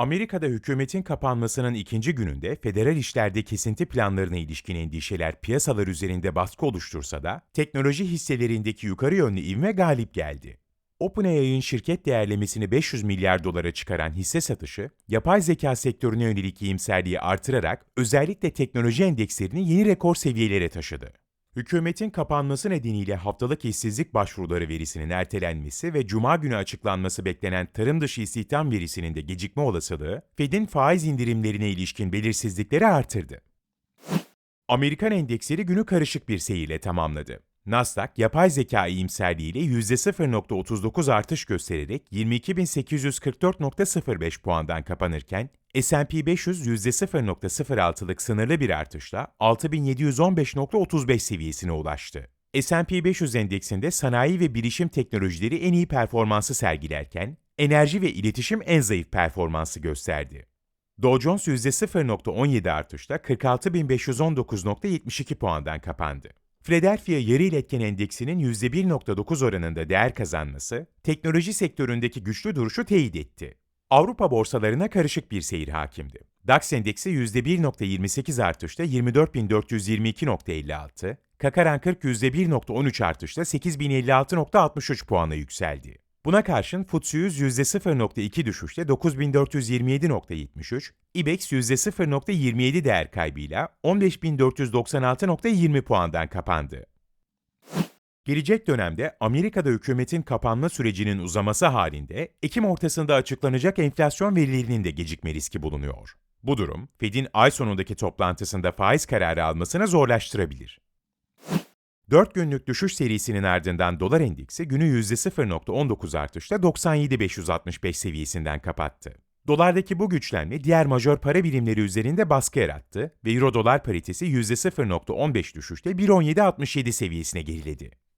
Amerika'da hükümetin kapanmasının ikinci gününde federal işlerde kesinti planlarına ilişkin endişeler piyasalar üzerinde baskı oluştursa da teknoloji hisselerindeki yukarı yönlü ivme galip geldi. OpenAI'ın şirket değerlemesini 500 milyar dolara çıkaran hisse satışı, yapay zeka sektörüne yönelik iyimserliği artırarak özellikle teknoloji endekslerini yeni rekor seviyelere taşıdı. Hükümetin kapanması nedeniyle haftalık işsizlik başvuruları verisinin ertelenmesi ve cuma günü açıklanması beklenen tarım dışı istihdam verisinin de gecikme olasılığı, Fed'in faiz indirimlerine ilişkin belirsizlikleri artırdı. Amerikan endeksleri günü karışık bir seyirle tamamladı. Nasdaq, yapay zeka iyimserliğiyle %0.39 artış göstererek 22.844.05 puandan kapanırken, S&P 500 %0.06'lık sınırlı bir artışla 6.715.35 seviyesine ulaştı. S&P 500 endeksinde sanayi ve bilişim teknolojileri en iyi performansı sergilerken, enerji ve iletişim en zayıf performansı gösterdi. Dow Jones %0.17 artışla 46.519.72 puandan kapandı. Philadelphia Yarı İletken Endeksinin %1.9 oranında değer kazanması, teknoloji sektöründeki güçlü duruşu teyit etti. Avrupa borsalarına karışık bir seyir hakimdi. DAX endeksi %1.28 artışla 24.422.56, Kakaran 40 %1.13 artışla 8.056.63 puana yükseldi. Buna karşın FTSE 100 %0.2 düşüşle 9427.73, IBEX %0.27 değer kaybıyla 15496.20 puandan kapandı. Gelecek dönemde Amerika'da hükümetin kapanma sürecinin uzaması halinde Ekim ortasında açıklanacak enflasyon verilerinin de gecikme riski bulunuyor. Bu durum, Fed'in ay sonundaki toplantısında faiz kararı almasını zorlaştırabilir. 4 günlük düşüş serisinin ardından dolar endeksi günü %0.19 artışla 97.565 seviyesinden kapattı. Dolardaki bu güçlenme diğer majör para birimleri üzerinde baskı yarattı ve euro dolar paritesi %0.15 düşüşle 1.1767 seviyesine geriledi.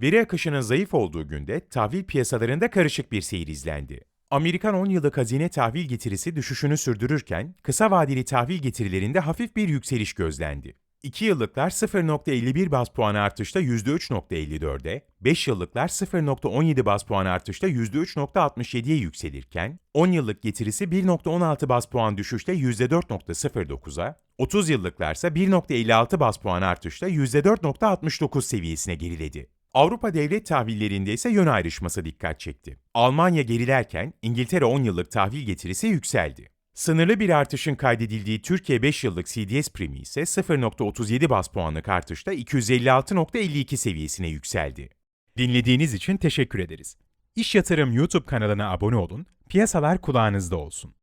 Veri akışının zayıf olduğu günde tahvil piyasalarında karışık bir seyir izlendi. Amerikan 10 yıllık hazine tahvil getirisi düşüşünü sürdürürken kısa vadeli tahvil getirilerinde hafif bir yükseliş gözlendi. 2 yıllıklar 0.51 bas puan artışla %3.54'e, 5 yıllıklar 0.17 bas puan artışla %3.67'ye yükselirken, 10 yıllık getirisi 1.16 bas puan düşüşle %4.09'a, 30 yıllıklarsa 1.56 bas puan artışla %4.69 seviyesine geriledi. Avrupa devlet tahvillerinde ise yön ayrışması dikkat çekti. Almanya gerilerken İngiltere 10 yıllık tahvil getirisi yükseldi. Sınırlı bir artışın kaydedildiği Türkiye 5 yıllık CDS primi ise 0.37 bas puanlık artışla 256.52 seviyesine yükseldi. Dinlediğiniz için teşekkür ederiz. İş Yatırım YouTube kanalına abone olun, piyasalar kulağınızda olsun.